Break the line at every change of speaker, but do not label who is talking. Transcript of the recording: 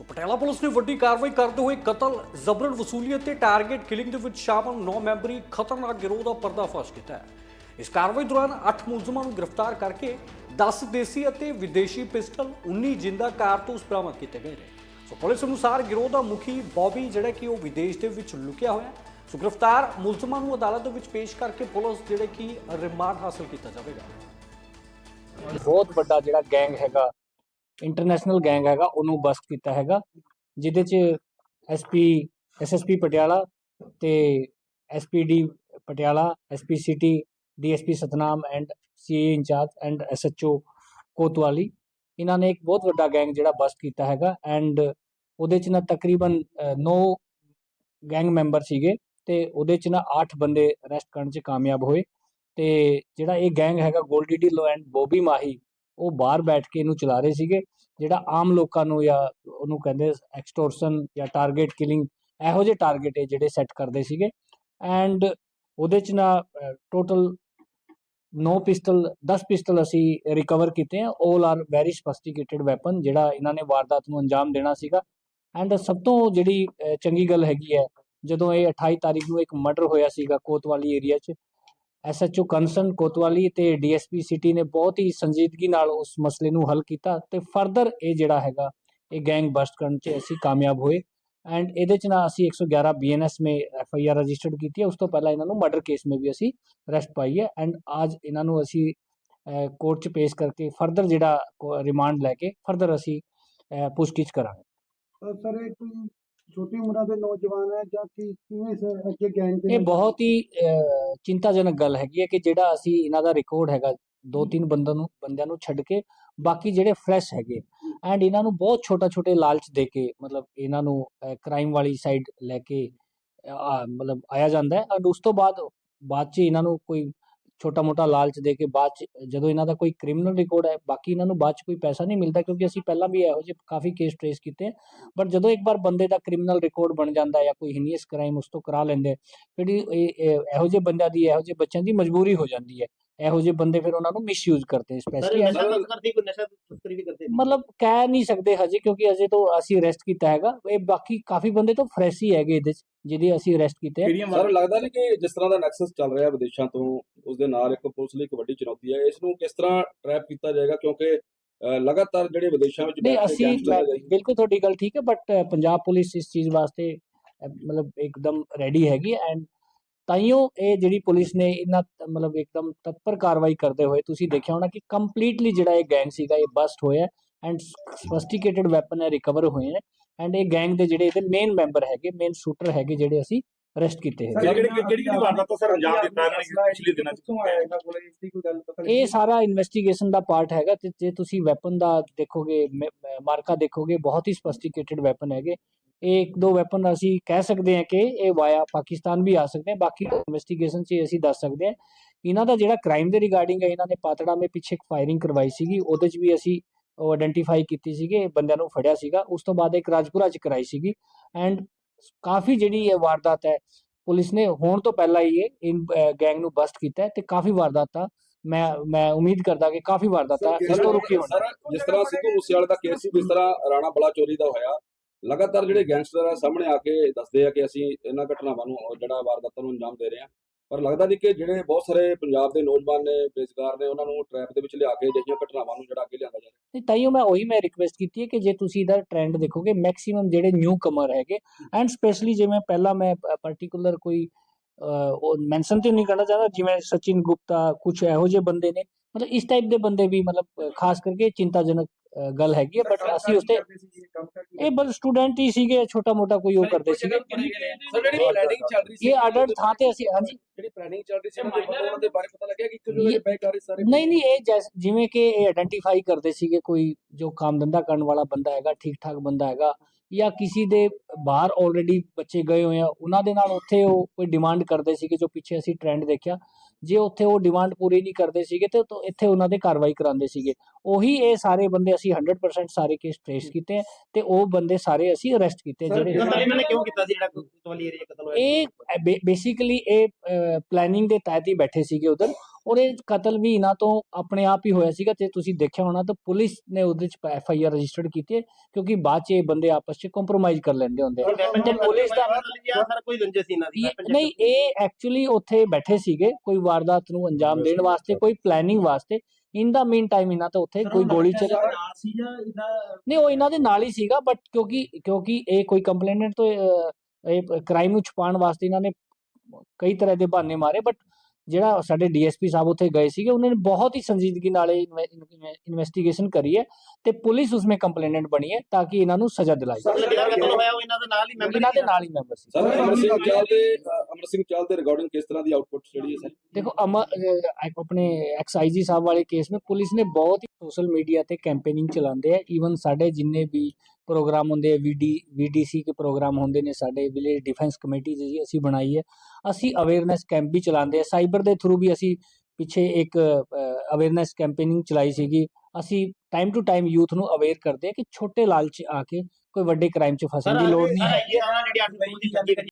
ਸੋ Patiala police ਨੇ ਵੱਡੀ ਕਾਰਵਾਈ ਕਰਦੇ ਹੋਏ ਕਤਲ, ਜ਼ਬਰਨ ਵਸੂਲੀ ਅਤੇ ਟਾਰਗੇਟ ਕਿਲਿੰਗ ਦੇ ਵਿੱਚ ਸ਼ਾਮਲ 9 ਮੈਂਬਰੀ ਖਤਰਨਾਕ ਗਿਰੋਹ ਦਾ ਪਰਦਾਫਾਸ਼ ਕੀਤਾ ਹੈ। ਇਸ ਕਾਰਵਾਈ ਦੌਰਾਨ 8 ਮੁਲਜ਼ਮਾਂ ਨੂੰ ਗ੍ਰਿਫਤਾਰ ਕਰਕੇ 10 ਦੇਸੀ ਅਤੇ ਵਿਦੇਸ਼ੀ ਪਿਸਟਲ 19 ਜਿੰਦਾ ਕਾਰਤੂਸ ਬਰਾਮਦ ਕੀਤੇ ਗਏ ਨੇ। ਸੋ ਪੁਲਿਸ ਅਨੁਸਾਰ ਗਿਰੋਹ ਦਾ ਮੁਖੀ ਬੌਬੀ, ਜਿਹੜਾ ਕਿ ਉਹ ਵਿਦੇਸ਼ ਦੇ ਵਿੱਚ ਲੁਕਿਆ ਹੋਇਆ ਹੈ। ਸੋ ਗ੍ਰਿਫਤਾਰ ਮੁਲਜ਼ਮਾਂ ਨੂੰ ਅਦਾਲਤ ਦੇ ਵਿੱਚ ਪੇਸ਼ ਕਰਕੇ ਪੁਲਿਸ ਜਿਹੜੇ ਕਿ ਰਿਮਾਂਡ ਹਾਸਲ ਕੀਤਾ ਜਾਵੇਗਾ।
ਬਹੁਤ ਵੱਡਾ ਜਿਹੜਾ ਗੈਂਗ ਹੈਗਾ ਇੰਟਰਨੈਸ਼ਨਲ ਗੈਂਗ ਹੈਗਾ, ਉਹਨੂੰ ਬਸਟ ਕੀਤਾ ਹੈਗਾ, ਜਿਹਦੇ ਚ ਐਸਪੀ ਐਸਐਸਪੀ ਪਟਿਆਲਾ ਤੇ SPD Patiala SP city DSP Satnam and CA incharge and SHO Kotwali. ਇਹਨਾਂ ਨੇ ਇੱਕ ਬਹੁਤ ਵੱਡਾ ਗੈਂਗ ਜਿਹੜਾ ਬਸਟ ਕੀਤਾ ਹੈਗਾ ਐਂਡ ਉਹਦੇ ਚ ਨਾ ਤਕਰੀਬਨ 9 ਗੈਂਗ ਮੈਂਬਰ ਸੀਗੇ ਤੇ ਉਹਦੇ ਚ ਨਾ 8 ਬੰਦੇ ਅਰੈਸਟ ਕਰਨ ਚ ਕਾਮਯਾਬ ਹੋਏ ਤੇ ਜਿਹੜਾ ਇਹ ਗੈਂਗ ਹੈਗਾ ਗੋਲਡੀ ਢਿੱਲੋਂ ਐਂਡ ਬੋਬੀ ਮਾਹੀ ਉਹ ਬਾਹਰ ਬੈਠ ਕੇ ਇਹਨੂੰ ਚਲਾ ਰਹੇ ਸੀਗੇ, ਜਿਹੜਾ ਆਮ ਲੋਕਾਂ ਨੂੰ ਜਾਂ ਉਹਨੂੰ ਕਹਿੰਦੇ ਐਕਸਟੋਰਸ਼ਨ ਜਾਂ ਟਾਰਗੇਟ ਕਿਲਿੰਗ ਇਹੋ ਜਿਹੇ ਟਾਰਗੇਟ ਹੈ ਜਿਹੜੇ ਸੈੱਟ ਕਰਦੇ ਸੀਗੇ ਐਂਡ ਉਹਦੇ ਚ ਨਾ ਟੋਟਲ 9 ਪਿਸਟਲ 10 ਪਿਸਟਲ ਅਸੀਂ ਰਿਕਵਰ ਕੀਤੇ ਆ 올 ਆਰ ਵੈਰੀ ਸਫਿਸਟੀਕੇਟਿਡ ਵੈਪਨ ਜਿਹੜਾ ਇਹਨਾਂ ਨੇ ਵਾਰਦਾਤ ਨੂੰ ਅੰਜਾਮ ਦੇਣਾ ਸੀਗਾ ਐਂਡ ਸਭ ਤੋਂ ਜਿਹੜੀ ਚੰਗੀ ਗੱਲ ਹੈਗੀ ਹੈ, ਜਦੋਂ ਇਹ 28 ਤਾਰੀਖ ਨੂੰ ਇੱਕ ਮਰਡਰ ਹੋਇਆ ਸੀਗਾ ਕੋਤਵਾਲੀ ਏਰੀਆ 'ਚ ਐਸਐਚਓ ਕੰਸਨ ਕੋਤਵਾਲੀ ਤੇ ਡੀਐਸਪੀ ਸਿਟੀ ਨੇ ਬਹੁਤ ਹੀ ਸੰਜੀਦਗੀ ਨਾਲ ਉਸ ਮਸਲੇ ਨੂੰ ਹੱਲ ਕੀਤਾ ਤੇ ਫਰਦਰ ਇਹ ਜਿਹੜਾ ਹੈਗਾ, ਇਹ ਗੈਂਗ ਬਸਟ ਕਰਨ 'ਚ ਅਸੀਂ ਕਾਮਯਾਬ ਹੋਏ ਐਂਡ ਇਹਦੇ 'ਚ ਨਾ ਅਸੀਂ 111 ਬੀਐਨਐਸ ਮੇ ਐਫਆਈਆਰ ਰਜਿਸਟਰਡ ਕੀਤੀ ਹੈ, ਉਸ ਤੋਂ ਪਹਿਲਾਂ ਇਹਨਾਂ ਨੂੰ ਮਰਡਰ ਕੇਸ ਮੇ ਵੀ ਅਸੀਂ ਅਰੈਸਟ ਪਾਈ ਹੈ ਐਂਡ ਅੱਜ ਇਹਨਾਂ ਨੂੰ ਅਸੀਂ ਕੋਰਟ 'ਚ ਪੇਸ਼ ਕਰਕੇ ਫਰਦਰ ਜਿਹੜਾ ਰਿਮਾਂਡ ਲੈ ਕੇ ਫਰਦਰ ਅਸੀਂ ਪੁੱਛਗਿੱਛ ਕਰਾਂਗੇ।
ਸਰ ਇਹ ਕੋਈ ਛੋਟੀ ਉਮਰਾਂ ਦੇ ਨੌਜਵਾਨ ਹੈ ਜਾਂ ਕਿ ਕਿਵੇਂ ਸ- ਅੱਗੇ ਗੈਂਗ ਦੇ
ਇਹ
ਵਿੱਚ-
ਬਹੁਤ ਹੀ ਅਹ, ਚਿੰਤਾਜਨਕ ਗੱਲ ਹੈਗੀ ਹੈ ਕਿ ਜਿਹੜਾ ਅਸੀਂ ਇਹਨਾਂ ਦਾ ਰਿਕਾਰਡ ਹੈਗਾ ਦੋ ਤਿੰਨ ਬੰਦਿਆਂ ਨੂੰ ਬੰਦਿਆਂ ਨੂੰ ਛੱਡ ਕੇ ਬਾਕੀ ਜਿਹੜੇ ਫਰੈਸ਼ ਹੈਗੇ ਐਂਡ ਇਹਨਾਂ ਨੂੰ ਬਹੁਤ ਛੋਟਾ ਛੋਟੇ ਲਾਲਚ ਦੇ ਕੇ ਮਤਲਬ ਇਹਨਾਂ ਨੂੰ ਕ੍ਰਾਈਮ ਵਾਲੀ ਸਾਈਡ ਲੈ ਕੇ ਅਹ, ਆ, ਮਤਲਬ ਆਇਆ ਜਾਂਦਾ ਹੈ। ਐਂਡ ਉਸ ਤੋਂ ਬਾਅਦ ਬਾਅਦ ਚ ਇਹਨਾਂ ਨੂੰ ਕੋਈ ਛੋਟਾ ਮੋਟਾ ਲਾਲਚ ਦੇ ਕੇ ਬਾਅਦ ਚ, ਜਦੋਂ ਇਹਨਾਂ ਦਾ ਕੋਈ ਕ੍ਰਿਮੀਨਲ ਰਿਕਾਰਡ ਹੈ, ਬਾਕੀ ਇਹਨਾਂ ਨੂੰ ਬਾਅਦ ਚ ਕੋਈ ਪੈਸਾ ਨਹੀਂ ਮਿਲਦਾ ਕਿਉਂਕਿ ਅਸੀਂ ਪਹਿਲਾਂ ਵੀ ਇਹੋ ਜਿਹੇ ਕਾਫੀ ਕੇਸ ਟ੍ਰੇਸ ਕੀਤੇ ਬਟ ਜਦੋਂ ਇੱਕ ਵਾਰ ਬੰਦੇ ਦਾ ਕ੍ਰਿਮੀਨਲ ਰਿਕਾਰਡ ਬਣ ਜਾਂਦਾ ਜਾਂ ਕੋਈ ਹੀਨੀਅਸ ਕ੍ਰਾਈਮ ਉਸ ਤੋਂ ਕਰਾ ਲੈਂਦੇ ਜਿਹੜੀ ਇਹੋ ਜਿਹੇ ਬੰਦਿਆਂ ਦੀ, ਇਹੋ ਜਿਹੇ ਬੱਚਿਆਂ ਦੀ ਮਜਬੂਰੀ ਹੋ ਜਾਂਦੀ ਹੈ। ਇਹੋ ਜਿਹੇ ਬੰਦੇ ਫਿਰ ਉਹਨਾਂ ਨੂੰ ਮਿਸਯੂਜ਼ ਕਰਦੇ ਸਪੈਸ਼ਲੀ
ਨਸ਼ਾ ਤਸਕਰੀ ਕੋਈ ਨਸ਼ਾ ਤਸਕਰੀ ਵੀ ਕਰਦੇ
ਮਤਲਬ ਕਹਿ ਨਹੀਂ ਸਕਦੇ ਹਜੇ ਕਿਉਂਕਿ ਅਜੇ ਤੋਂ ਅਸੀਂ ਅਰੈਸਟ ਕੀਤਾ ਹੈਗਾ। ਇਹ ਬਾਕੀ ਕਾਫੀ ਬੰਦੇ ਤਾਂ ਫਰੈਸ਼ ਹੀ ਹੈਗੇ ਇਹਦੇ ਚ ਜਿਹਦੇ ਅਸੀਂ ਅਰੈਸਟ ਕੀਤੇ ਆ।
ਸਰ ਲੱਗਦਾ ਨਹੀਂ ਕਿ ਜਿਸ ਤਰ੍ਹਾਂ ਦਾ ਨੈਕਸਸ ਚੱਲ ਰਿਹਾ ਵਿਦੇਸ਼ਾਂ ਤੋਂ ਉਸ ਦੇ ਨਾਲ ਇੱਕ ਪੁਲਿਸ ਲਈ ਇੱਕ ਵੱਡੀ ਚੁਣੌਤੀ ਹੈ। ਇਸ ਨੂੰ ਕਿਸ ਤਰ੍ਹਾਂ ਟਰੈਪ ਕੀਤਾ ਜਾਏਗਾ? ਕਿਉਂਕਿ ਲਗਾਤਾਰ ਜਿਹੜੇ ਵਿਦੇਸ਼ਾਂ ਵਿੱਚ
ਨਹੀਂ ਅਸੀਂ ਬਿਲਕੁਲ ਤੁਹਾਡੀ ਗੱਲ ਠੀਕ ਹੈ ਬਟ ਪੰਜਾਬ ਪੁਲਿਸ ਇਸ ਚੀਜ਼ ਵਾਸਤੇ ਮਤਲਬ ਇੱਕਦਮ ਰੈਡੀ ਹੈਗੀ ਐਂਡ ਤਾਈਓ ਇਹ ਜਿਹੜੀ ਪੁਲਿਸ ਨੇ ਇਹਨਾਂ ਮਤਲਬ ਇੱਕਦਮ ਤਤਪਰ ਕਾਰਵਾਈ ਕਰਦੇ ਹੋਏ ਤੁਸੀਂ ਦੇਖਿਆ ਹੋਣਾ ਕਿ ਕੰਪਲੀਟਲੀ ਜਿਹੜਾ ਇਹ ਗੈਂਗ ਸੀਗਾ ਇਹ ਬਸਟ ਹੋਇਆ ਐਂਡ ਸਫਿਸਟੀਕੇਟਿਡ ਵੈਪਨ ਹੈ ਰਿਕਵਰ ਹੋਏ ਨੇ ਐਂਡ ਇਹ ਗੈਂਗ ਦੇ ਜਿਹੜੇ ਇਹਦੇ ਮੇਨ ਮੈਂਬਰ ਹੈਗੇ ਮੇਨ ਸ਼ੂਟਰ ਹੈਗੇ ਜਿਹੜੇ ਅਸੀਂ ਅਰੈਸਟ ਕੀਤੇ
ਸਰ,
ਕਿਹੜੀ- ਕਿਹੜੀ- ਵਾਰਦਾਤ ਤੋਂ ਸਰ ਅੰਜਾਮ ਦਿੱਤਾ ਇਹਨਾਂ ਨੇ ਪਿਛਲੇ ਦਿਨਾਂ 'ਚ?
ਆਇਆ ਇਹਨਾਂ ਕੋਲੇ ਇਸ ਦੀ ਕੋਈ ਗੱਲ ਪਤਾ ਲੱਗੀ?
ਇਹ ਸਾਰਾ ਇਨਵੈਸਟੀਗੇਸ਼ਨ ਦਾ ਪਾਰਟ ਹੈਗਾ ਤੇ ਜੇ ਤੁਸੀਂ ਵੈਪਨ ਦਾ ਦੇਖੋਗੇ ਮਾਰਕਾ ਦੇਖੋਗੇ ਬਹੁਤ ਹੀ ਸਫਿਸਟੀਕੇਟਿਡ ਵੈਪਨ ਹੈਗੇ ਇਹ ਇੱਕ ਦੋ ਵੈਪਨ ਅਸੀਂ ਕਹਿ ਸਕਦੇ ਹਾਂ ਕਿ ਇਹ ਵਾਇਆ ਪਾਕਿਸਤਾਨ ਵੀ ਆ ਸਕਦੇ ਆ ਬਾਕੀ ਇਨਵੈਸਟੀਗੇਸ਼ਨ 'ਚ ਅਸੀਂ ਦੱਸ ਸਕਦੇ ਹਾਂ। ਇਹਨਾਂ ਦਾ ਜਿਹੜਾ ਕ੍ਰਾਈਮ ਦੇ ਰਿਗਾਰਡਿੰਗ ਹੈ ਇਹਨਾਂ ਨੇ ਪਾਤੜਾ ਮੇ ਪਿੱਛੇ ਇੱਕ ਫਾਇਰਿੰਗ ਕਰਵਾਈ ਸੀਗੀ ਉਹਦੇ 'ਚ ਵੀ ਅਸੀਂ ਉਹ ਆਇਡੈਂਟੀਫਾਈ ਕੀਤੀ ਸੀਗੇ ਬੰਦਿਆਂ ਨੂੰ ਫੜਿਆ ਸੀਗਾ। ਉਸ ਤੋਂ ਬਾਅਦ ਇੱਕ ਰਾਜਪੁਰਾ 'ਚ ਕਰਾਈ ਸੀਗੀ ਐਂਡ ਕਾਫੀ ਜਿਹੜੀ ਇਹ ਵਾਰਦਾਤ ਹੈ ਪੁਲਿਸ ਨੇ ਹੋਣ ਤੋਂ ਪਹਿਲਾਂ ਹੀ ਇਹ ਗੈਂਗ ਨੂੰ ਬਸਟ ਕੀਤਾ ਤੇ ਕਾਫੀ ਵਾਰਦਾਤਾਂ ਮੈਂ ਮੈਂ ਉਮੀਦ ਕਰਦਾ ਕਿ ਕਾਫੀ ਵਾਰਦਾਤਾਂ ਇਸ ਤੋਂ ਰੁਕੀ ਹੋਣ।
ਜਿਸ ਤਰ੍ਹਾਂ ਸਿੱਧੂ ਮੂਸੇਵਾਲੇ ਦਾ ਕੇਸ ਸੀ ਜਿਸ ਤਰ੍ਹਾਂ ਰਾਣਾ ਬਲਾ ਚੋਰੀ ਦਾ ਹੋਇਆ ਲਗਾਤਾਰ ਜਿਹੜੇ ਗੈਂਗਸਟਰ ਆ ਸਾਹਮਣੇ ਆ ਕੇ ਦੱਸਦੇ ਆ ਕਿ ਅਸੀਂ ਇਹਨਾਂ ਘਟਨਾਵਾਂ ਨੂੰ ਜਿਹੜਾ ਵਾਰਦਾਤਾਂ ਨੂੰ ਅੰਜਾਮ ਦੇ ਰਹੇ ਹਾਂ ਪਰ ਲੱਗਦਾ ਨਹੀਂ ਕਿ ਜਿਹੜੇ ਬਹੁਤ ਸਾਰੇ ਪੰਜਾਬ ਦੇ ਨੌਜਵਾਨ ਨੇ ਬੇਜ਼ਗਾਰ ਨੇ ਉਹਨਾਂ ਨੂੰ ਟਰੈਪ ਦੇ ਵਿੱਚ ਲਿਆ ਕੇ ਅਜਿਹੀਆਂ ਘਟਨਾਵਾਂ ਨੂੰ ਜਿਹੜਾ ਅੱਗੇ ਲਿਆਂਦਾ ਜਾ ਰਿਹਾ।
ਤੇ ਤਾਈਓ ਮੈਂ ਉਹੀ ਮੈਂ ਰਿਕਵੈਸਟ ਕੀਤੀ ਹੈ ਕਿ ਜੇ ਤੁਸੀਂ ਇਹਦਾ ਟ੍ਰੈਂਡ ਦੇਖੋਗੇ ਮੈਕਸਿਮਮ ਜਿਹੜੇ ਨਿਊ ਕਮਰ ਹੈਗੇ ਐਂਡ ਸਪੈਸ਼ਲੀ ਜਿਵੇਂ ਪਹਿਲਾਂ ਮੈਂ ਪਾਰਟਿਕੂਲਰ ਕੋਈ ਅਹ, ਉਹ ਮੈਂਸ਼ਨ ਤੇ ਨਹੀਂ ਕਰਨਾ ਚਾਹੁੰਦਾ ਜਿਵੇਂ ਸਚਿਨ ਗੁਪਤਾ ਕੁਝ ਇਹੋ ਜਿਹੇ ਬੰਦੇ ਨੇ ਮਤਲਬ ਇਸ ਟਾਈਪ ਦੇ ਬੰਦੇ ਵੀ ਮਤਲਬ ਖਾਸ ਕਰਕੇ ਚਿੰਤਾਜਨਕ ਗੱਲ ਹੈਗੀ ਹੈ ਬਟ ਅਸੀਂ ਉਸ ਤੇ ਇਹ ਬਸ ਸਟੂਡੈਂਟ ਹੀ ਸੀਗੇ ਛੋਟਾ ਮੋਟਾ ਕੋਈ ਉਹ ਕਰਦੇ ਸੀਗੇ।
ਸਰ ਜਿਹੜੀ ਪਲੈਨਿੰਗ ਚੱਲ ਰਹੀ ਸੀ
ਇਹ ਅਡਰ ਥਾਂ ਤੇ ਅਸੀਂ ਹਾਂਜੀ।
ਜਿਹੜੀ ਪਲੈਨਿੰਗ ਚੱਲ ਰਹੀ ਸੀ ਉਹਨਾਂ ਦੇ ਵੱਲੋਂ ਉਹਨਾਂ ਦੇ ਬਾਰੇ ਪਤਾ ਲੱਗਿਆ ਕਿ ਕਿੰਨੇ ਵਜੇ ਬੈਕ ਕਰ ਰਹੇ ਸਾਰੇ
ਨਹੀਂ ਨਹੀਂ ਇਹ ਜਿਵੇਂ ਕਿ ਇਹ ਆਇਡੈਂਟੀਫਾਈ ਕਰਦੇ ਸੀਗੇ ਕੋਈ ਜੋ ਕੰਮ ਧੰਦਾ ਕਰਨ ਵਾਲਾ ਬੰਦਾ ਹੈਗਾ ਠੀਕ ਠਾਕ ਬੰਦਾ ਹੈਗਾ ਜਾਂ ਕਿਸੇ ਦੇ ਬਾਹਰ ਆਲਰੇਡੀ ਬੱਚੇ ਗਏ ਹੋਏ ਆ ਉਹਨਾਂ ਦੇ ਨਾਲ ਉੱਥੇ ਉਹ ਕੋਈ ਡਿਮਾਂਡ ਕਰਦੇ ਸੀਗੇ ਜੋ ਪਿੱਛੇ ਅਸੀਂ ਟ੍ਰੈਂਡ ਦੇਖਿਆ। ਜੇ ਉੱਥੇ ਉਹ ਡਿਮਾਂਡ ਪੂਰੀ ਨਹੀਂ ਕਰਦੇ ਸੀਗੇ ਤੇ ਇੱਥੇ ਉਹਨਾਂ ਦੇ ਕਾਰਵਾਈ ਕਰਾਉਂਦੇ ਸੀਗੇ। ਉਹੀ ਇਹ ਸਾਰੇ ਬੰਦੇ ਅਸੀਂ 100% ਸਾਰੇ ਕੇਸ ਟ੍ਰੇਸ ਕੀਤੇ ਤੇ ਉਹ ਬੰਦੇ ਸਾਰੇ ਅਸੀਂ ਅਰੈਸਟ ਕੀਤੇ ਜਿਹੜੇ
ਇਹਨਾਂ ਨੇ ਕਿਉਂ ਕੀਤਾ ਸੀ ਜਿਹੜਾ ਕੋਤਵਾਲੀ ਏਰੀਆ ਕਤਲ ਹੋਇਆ
ਇਹ ਬੇਸਿਕਲੀ ਇਹ ਪਲੈਨਿੰਗ ਦੇ ਤਹਿਤ ਹੀ ਬੈਠੇ ਸੀਗੇ ਉਧਰ। ਔਰ ਇਹ ਕਤਲ ਵੀ ਇਹਨਾਂ ਤੋਂ ਆਪਣੇ ਆਪ ਹੀ ਹੋਇਆ ਸੀਗਾ ਤੇ ਤੁਸੀਂ ਦੇਖਿਆ ਹੋਣਾ ਤਾਂ ਪੁਲਿਸ ਨੇ ਉਹਦੇ ਚ ਐਫ ਆਈ ਆਰ ਰਜਿਸਟਰਡ ਕੀਤੀ ਹੈ ਕਿਉਂਕਿ ਬਾਅਦ ਚ ਇਹ ਬੰਦੇ ਆਪਸ ਚ ਕੰਪਰੋਮਾਈਜ਼ ਕਰ ਲੈਂਦੇ ਹੁੰਦੇ ਆ। ਤੇ ਪੁਲਿਸ ਦਾ
ਕੋਈ ਰੰਜਿਸ਼ ਸੀ ਇਹਨਾਂ ਦੀ
ਨਹੀਂ ਇਹ ਐਕਚੁਅਲੀ ਉੱਥੇ ਬੈਠੇ ਸੀਗੇ ਕੋਈ ਵਾਰਦਾਤ ਨੂੰ ਅੰਜਾਮ ਦੇਣ ਵਾਸਤੇ ਕੋਈ ਪਲੈਨਿੰਗ ਵਾਸਤੇ। ਇਨ ਦਾ ਮੀਨ ਟਾਈਮ ਇਹਨਾਂ ਤੋਂ ਉੱਥੇ ਕੋਈ ਗੋਲੀ ਚੱਲ
ਸੀ ਜਾਂ ਇਹਦਾ
ਨਹੀਂ ਉਹ ਇਹਨਾਂ ਦੇ ਨਾਲ ਹੀ ਸੀਗਾ ਬਟ ਕਿਉਂਕਿ ਕਿਉਂਕਿ ਇਹ ਕੋਈ ਕੰਪਲੇਨੈਂਟ ਤੋਂ ਇਹ ਕ੍ਰਾਈਮ ਨੂੰ ਛੁਪਾਉਣ ਵਾਸਤੇ ਇਹਨਾਂ ਨੇ ਕਈ ਤਰ੍ਹਾਂ ਦੇ ਬਹਾਨੇ ਮਾਰੇ ਬਟ ਜਿਹੜਾ ਸਾਡੇ ਡੀਐਸਪੀ ਸਾਹਿਬ ਉੱਥੇ ਗਏ ਸੀਗੇ ਉਹਨਾਂ ਨੇ ਬਹੁਤ ਹੀ ਸੰਜੀਦਗੀ ਨਾਲ ਇਨਵੈਸਟੀਗੇਸ਼ਨ ਕਰੀ ਹੈ ਤੇ ਪੁਲਿਸ ਉਸਮੇ ਕੰਪਲੇਨੈਂਟ ਬਣੀ ਹੈ ਤਾਂ ਕਿ ਇਹਨਾਂ ਨੂੰ ਸਜ਼ਾ ਦਿਲਾਈ ਜਾਵੇ।
ਜਿਹੜਾ ਕਤਲ ਹੋਇਆ ਉਹ ਇਹਨਾਂ ਦੇ ਨਾਲ ਹੀ ਮੈਂਬਰ
ਇਹਨਾਂ ਦੇ ਨਾਲ ਹੀ ਮੈਂਬਰ ਸੀ।
ਸਰ ਅਮਰ ਸਿੰਘ ਚਾਲ ਦੇ ਅਮਰ ਰਿਗਾਰਡਿੰਗ ਕਿਸ ਤਰ੍ਹਾਂ ਦੀ ਆਊਟਪੁੱਟ ਜਿਹੜੀ ਹੈ ਸਰ?
ਦੇਖੋ ਅਮ ਅਹ ਆਪਣੇ ਐਕਸਾਈਜੀ ਸਾਹਿਬ ਵਾਲੇ ਕੇਸ ਵਿੱਚ ਪੁਲਿਸ ਨੇ ਬਹੁਤ ਹੀ ਸੋਸ਼ਲ ਮੀਡੀਆ ਤੇ ਕੈਂਪੇਨਿੰਗ ਚਲਾਉਂਦੇ ਆ। ਈਵਨ ਸਾਡੇ ਜਿੰਨੇ ਵੀ ਪ੍ਰੋਗਰਾਮ ਹੁੰਦੇ ਆ ਵੀਡੀ ਵੀਡੀਸੀ ਕੇ ਪ੍ਰੋਗਰਾਮ ਹੁੰਦੇ ਨੇ ਸਾਡੇ ਵਿਲੇਜ ਡਿਫੈਂਸ ਕਮੇਟੀ ਜੀ ਅਸੀਂ ਬਣਾਈ ਹੈ। ਅਸੀਂ ਅਵੇਅਰਨੈਸ ਕੈਂਪ ਵੀ ਚਲਾਉਂਦੇ ਆ। ਸਾਈਬਰ ਦੇ ਥਰੂ ਵੀ ਅਸੀਂ ਪਿੱਛੇ ਇੱਕ ਅਵੇਅਰਨੈਸ ਕੈਂਪੇਨਿੰਗ ਚਲਾਈ ਸੀਗੀ। ਅਸੀਂ ਟਾਈਮ ਟੂ ਟਾਈਮ ਯੂਥ ਨੂੰ ਅਵੇਅਰ ਕਰਦੇ ਆ ਕਿ ਛੋਟੇ ਲਾਲਚ ਆ ਕੇ ਕੋਈ ਵੱਡੇ ਕ੍ਰਾਈਮ 'ਚ ਫਸਣ ਦੀ ਲੋੜ ਨਹੀਂ ਹੈ
ਜਿਹੜੀ 8 ਦੀ